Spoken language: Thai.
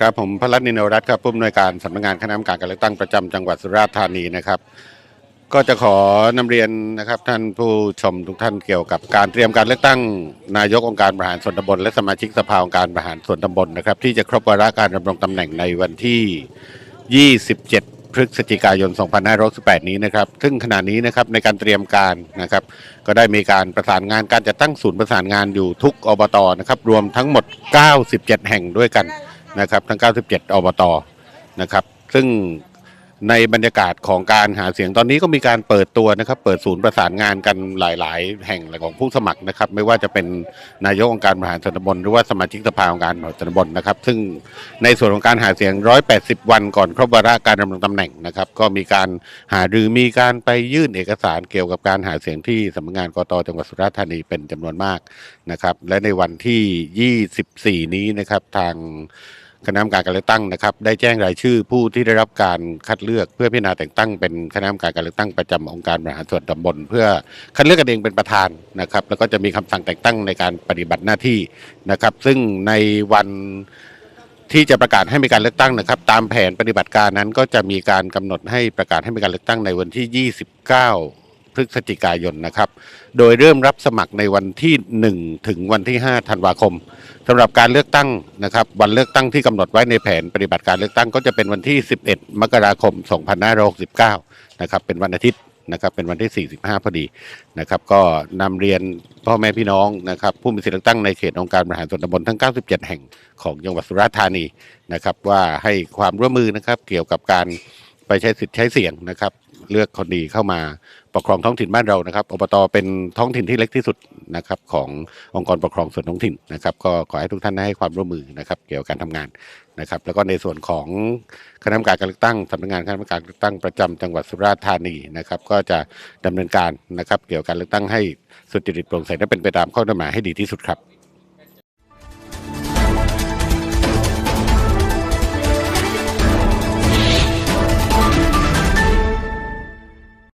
ครับผมพรัตน์นินวรัตน์ครับผู้อำนวยการสำนักงานคณะกรรมการการเลือกตั้งประจำจังหวัดสุราษฎร์ธานีนะครับ ก็จะขอนำเรียนนะครับท่านผู้ชมทุกท่านเกี่ยวกับการเตรียมการเลือกตั้งนายกองค์การบริหารส่วนตำบลและสมาชิกสภาองค์การบริหารส่วนตำบลนะครับ ที่จะครบวาระการดำรงตำแหน่งในวันที่ 27 พฤศจิกายน 2568 นี้นะครับ ซึ่งขณะนี้นะครับในการเตรียมการนะครับ ก็ได้มีการประสานงานการจัดตั้งศูนย์ประสานงานอยู่ทุกอบตนะครับรวมทั้งหมด 97 แห่งด้วยกัน นะครับทั้ง 97 อบตนะครับซึ่งในบรรยากาศของการหาเสียงตอนนี้ก็มีการเปิดตัวนะครับ เปิดศูนย์ประสานงานกันหลาย ๆ แห่งของผู้สมัครนะครับ ไม่ว่าจะเป็นนายกองค์การบริหารส่วนตำบลหรือว่าสมาชิกสภาองค์การบริหารส่วนตำบลนะครับ ซึ่งในส่วนของการหาเสียง 180 วันก่อนครบวาระการดำรงตำแหน่งนะครับ ก็มีการหารือมีการไปยื่นเอกสารเกี่ยวกับการหาเสียงที่สำนักงานกตจังหวัดสุราษฎร์ธานีเป็นจำนวนมากนะครับ และในวันที่ 24 นี้นะครับทาง คณะกรรมการการเลือกตั้งนะครับได้แจ้งรายชื่อผู้ที่ได้รับการคัดเลือกเพื่อพิจารณาแต่งตั้งเป็นคณะกรรมการการเลือกตั้งประจำองค์การบริหารส่วนตำบลเพื่อคัดเลือกกันเองเป็นประธานนะครับแล้วก็จะมีคำสั่งแต่งตั้งในการปฏิบัติหน้าที่นะครับซึ่งในวันที่จะประกาศให้มีการเลือกตั้งนะครับ ตามแผนปฏิบัติการนั้นก็จะมีการกำหนดให้ประกาศให้มีการเลือกตั้งในวันที่ 29 พฤศจิกายนนะครับ โดยเริ่มรับสมัครในวันที่ 1 ถึงวันที่ 5 ธันวาคมสำหรับการเลือกตั้งนะครับ วันเลือกตั้งที่กำหนดไว้ในแผนปฏิบัติการเลือกตั้งก็จะเป็นวันที่ 11 มกราคม 2569 นะครับ เป็นวันอาทิตย์นะครับเป็นวันที่ 45 พอดีนะครับ ก็นำเรียนพ่อแม่พี่น้องนะครับ ผู้มีสิทธิเลือกตั้งในเขตองค์การบริหารส่วนตำบลทั้ง 97 แห่งของจังหวัดสุราษฎร์ธานีนะครับ ว่าให้ความร่วมมือนะครับ เกี่ยวกับการไปใช้สิทธิ์ใช้เสียงนะครับ เลือกคนดีเข้ามาปกครองท้องถิ่นบ้านเรานะครับอบตเป็นท้องถิ่นที่เล็กที่สุดนะครับขององค์กรปกครองส่วนท้องถิ่นนะครับก็ขอให้ทุกท่านให้ความร่วมมือนะครับเกี่ยวกับการทำงานนะครับแล้วก็ในส่วนของคณะกรรมการการเลือกตั้งสำนักงานคณะกรรมการการเลือกตั้งประจำจังหวัดสุราษฎร์ธานีนะครับก็จะดำเนินการนะครับเกี่ยวกับการเลือกตั้งให้สุจริตโปร่งใสและเป็นไปตามข้อกฎหมายให้ดีที่สุดครับ